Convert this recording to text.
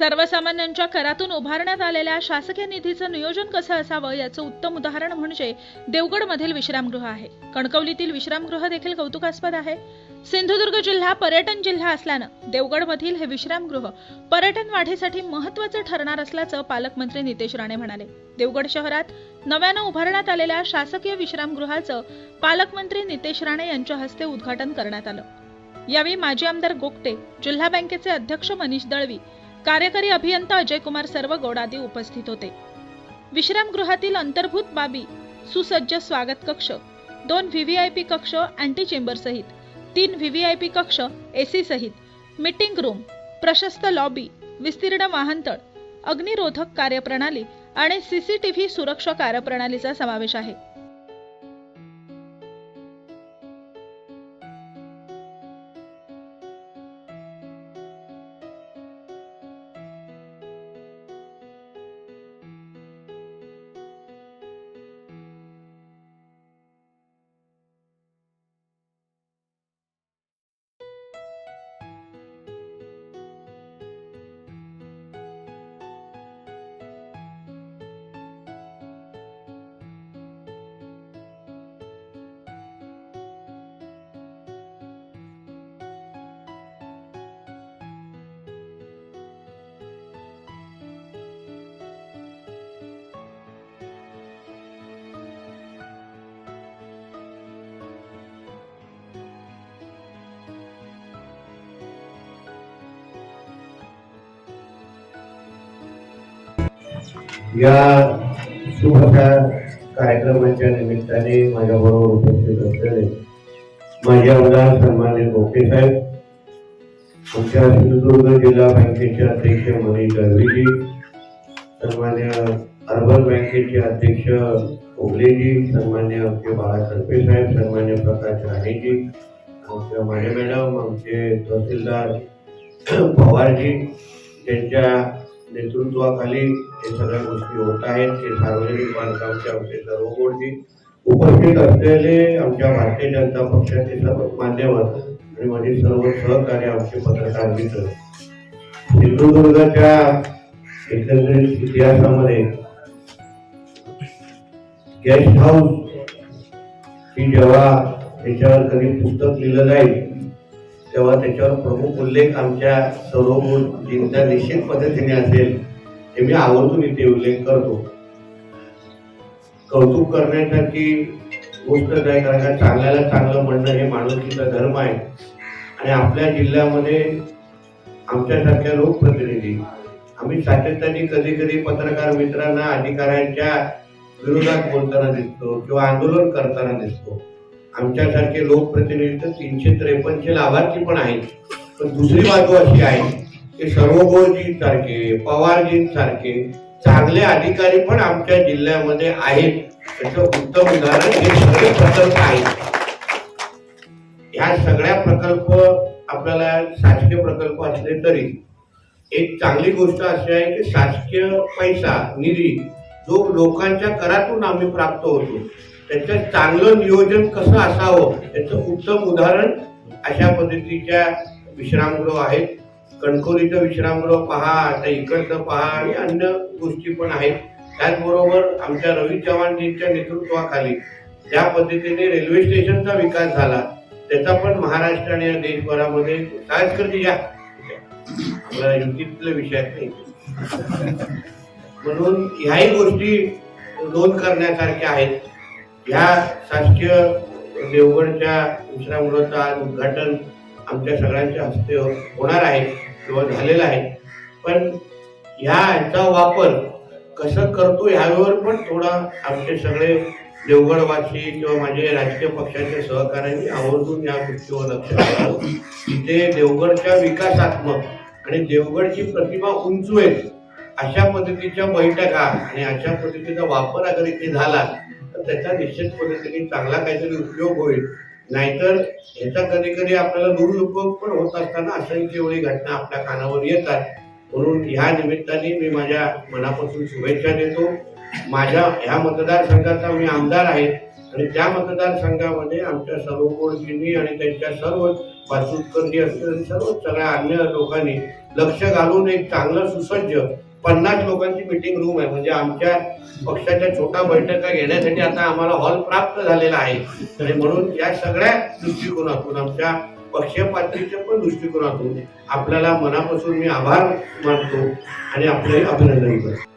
सर्वसामान्यांच्या करातून उभारण्यात आलेल्या शासकीय निधीचं नियोजन कसं असावं याचं उत्तम उदाहरण म्हणजे देवगडमधील विश्रामगृह आहे. कणकवलीतील विश्रामगृह देखील कौतुकास्पद आहे. सिंधुदुर्ग जिल्हा पर्यटन जिल्हा असल्यानं देवगडमधील हे विश्रामगृह पर्यटन वाढीसाठी महत्त्वाचं ठरणार असल्याचं पालकमंत्री नितेश राणे म्हणाले. देवगड शहरात नव्यानं उभारण्यात आलेल्या शासकीय विश्रामगृहाचं पालकमंत्री नितेश राणे यांच्या हस्ते उद्घाटन करण्यात आलं. यावेळी माजी आमदार गोगटे जिल्हा बँकेचे अध्यक्ष मनीष दळवी कार्यकारी अभियंता अजय कुमार सर्वगौड आदी उपस्थित होते. विश्रामगृहातील अंतर्भूत बाबी सुसज्ज स्वागत कक्ष दोन व्हीव्हीआयपी कक्ष अँटी चेंबर सहित तीन व्हीव्हीआयपी कक्ष एसी सहित मीटिंग रूम प्रशस्त लॉबी विस्तीर्ण वाहनतळ अग्निरोधक कार्यप्रणाली आणि सीसीटीव्ही सुरक्षा कार्यप्रणालीचा समावेश आहे. या शुभ अशा कार्यक्रमाच्या निमित्ताने माझ्याबरोबर उपस्थित असलेले माझे आमदार सन्मान्य गोपे साहेब आमच्या सिंधुदुर्ग जिल्हा बँकेचे अध्यक्ष मनीष दळवीजी सन्मान्य अर्बन बँकेचे अध्यक्ष ओगलेजी सन्मान्य आमचे बाळा सरपे साहेब सन्मान्य प्रकाश राणेजी आमच्या माझे मॅडम आमचे तहसीलदार पवारजी त्यांच्या नेतृत्वाखाली हे सगळ्या गोष्टी होत आहेत. ते सार्वजनिक बांधकामचे आमचे सर्व गोष्टी उपस्थित असलेले आमच्या भारतीय जनता पक्षाचे सर्व मान्यवर आणि माझे सर्व सहकारी आमचे पत्रकार मित्र. सिंधुदुर्गाच्या एकंदरीत इतिहासामध्ये गेस्ट हाऊस ही जेव्हा त्याच्यावर कधी पुस्तक लिहिलं जाईल तेव्हा त्याच्यावर प्रमुख उल्लेख आमच्या सर्वजींचा निश्चित पद्धतीने असेल हे मी आवर्जून इथे उल्लेख करतो. कौतुक करण्यासाठी गोष्ट नाही कारण का चांगल्याला चांगलं म्हणणं हे माणुसकीचा धर्म आहे. आणि आपल्या जिल्ह्यामध्ये आमच्यासारख्या लोकप्रतिनिधी आम्ही सातत्याने कधी कधी पत्रकार मित्रांना अधिकाऱ्यांच्या विरोधात बोलताना दिसतो किंवा आंदोलन करताना दिसतो. आमच्यासारखे लोकप्रतिनिधी तर तीनशे त्रेपन्नचे लाभार्थी पण आहेत. पण दुसरी बाजू अशी आहे की सर्वगोळजी सारखे पवारजी सारखे चांगले अधिकारी पण आमच्या जिल्ह्यामध्ये आहेत. त्याचं उत्तम उदाहरण हे सगळे प्रकल्प आहेत. ह्या सगळ्या प्रकल्प आपल्याला शासकीय प्रकल्प असले तरी एक चांगली गोष्ट अशी आहे की शासकीय पैसा निधी जो लोकांच्या करातून आम्ही प्राप्त होतो त्याचं चांगलं नियोजन कसं असावं याचं उत्तम उदाहरण अशा पद्धतीच्या विश्रामगृह आहेत. कणकोलीचं विश्रामगृह पहा आता इकडचं पहा आणि अन्य गोष्टी पण आहेत. त्याचबरोबर आमच्या रवी चव्हाणजींच्या नेतृत्वाखाली ज्या पद्धतीने रेल्वे स्टेशनचा विकास झाला त्याचा पण महाराष्ट्र आणि या देशभरामध्ये सायस्करजी या आपल्याला युतीतले विषय नाही म्हणून ह्याही गोष्टी नोंद करण्यासारख्या आहेत. ह्या शासकीय देवगडच्या विश्रामगृहाचं आज उद्घाटन आमच्या सगळ्यांच्या हस्ते होणार आहे किंवा झालेलं आहे. पण ह्याचा वापर कसं करतो ह्यावर पण थोडा आमचे सगळे देवगडवासी किंवा माझे राजकीय पक्षाचे सहकार्यांनी आवर्जून या गोष्टीवर लक्ष द्यावं. इथे देवगडच्या विकासात्मक आणि देवगडची प्रतिमा उंचवेल अशा पद्धतीच्या बैठका आणि अशा पद्धतीचा वापर अगर इथे झाला तर त्याचा निश्चित पद्धतीने चांगला काहीतरी उपयोग होईल. नाहीतर ह्याचा कधी कधी आपल्याला दुरुपयोग पण होत असताना असंख्य वेळी घटना आपल्या कानावर येतात. म्हणून ह्या निमित्ताने मी माझ्या मनापासून शुभेच्छा देतो. माझ्या ह्या मतदारसंघाचा मी आमदार आहे आणि त्या मतदारसंघामध्ये आमच्या सर्व गोडजींनी आणि त्यांच्या सर्व पाचुतकरजी असतील सर्व सगळ्या अन्य लोकांनी लक्ष घालून एक चांगलं सुसज्ज पन्नास लोकांची मिटिंग रूम आहे. म्हणजे आमच्या पक्षाच्या छोटा बैठका घेण्यासाठी आता आम्हाला हॉल प्राप्त झालेला आहे. आणि म्हणून या सगळ्या दृष्टिकोनातून आमच्या पक्षीय पातळीच्या पण दृष्टिकोनातून आपल्याला मनापासून मी आभार मानतो आणि आपले अभिनंदन करतो.